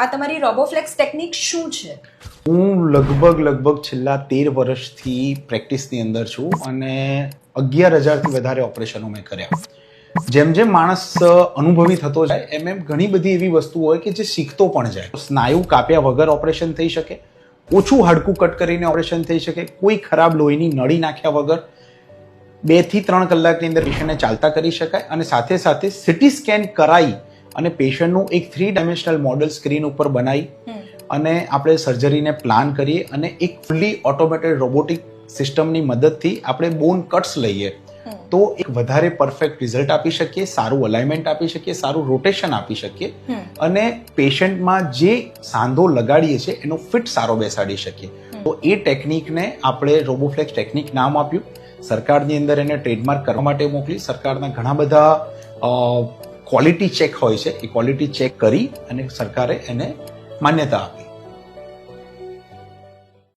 આ તમારી રોબોફ્લેક્સ ટેકનિક શું છે? હું લગભગ લગભગ છેલ્લા તેર વર્ષથી પ્રેક્ટિસની અંદર છું અને અગિયાર હજારથી વધારે ઓપરેશનો મેં કર્યા. જેમ જેમ માણસ અનુભવી થતો જાય, એમ એમ ઘણી બધી એવી વસ્તુ હોય કે જે શીખતો પણ જાય. સ્નાયુ કાપ્યા વગર ઓપરેશન થઈ શકે, ઓછું હાડકું કટ કરીને ઓપરેશન થઈ શકે, કોઈ ખરાબ લોહીની નળી નાખ્યા વગર બેથી ત્રણ કલાકની અંદર પેશન્ટને ચાલતા કરી શકાય અને સાથે સાથે સિટી સ્કેન કરાવી અને પેશન્ટનું એક થ્રી ડાયમેન્શનલ મોડલ સ્ક્રીન ઉપર બનાવી અને આપણે સર્જરીને પ્લાન કરીએ અને એક ફૂલી ઓટોમેટેડ રોબોટિક સિસ્ટમની મદદથી આપણે બોન કટ્સ લઈએ. તો એક વધારે પરફેક્ટ રિઝલ્ટ આપી શકીએ સારું અલાઇનમેન્ટ આપી શકીએ સારું રોટેશન આપી શકીએ અને પેશન્ટમાં જે સાંધો લગાડીએ છીએ એનો ફિટ સારો બેસાડી શકીએ. તો એ ટેકનિકને આપણે રોબોફ્લેક્સ ટેકનિક નામ આપ્યું. સરકારની અંદર એને ટ્રેડમાર્ક કરવા માટે મોકલી. સરકારના ઘણા બધા ક્વોલિટી ચેક હોય છે એ ક્વોલિટી ચેક કરી અને સરકારે એને માન્યતા આપી.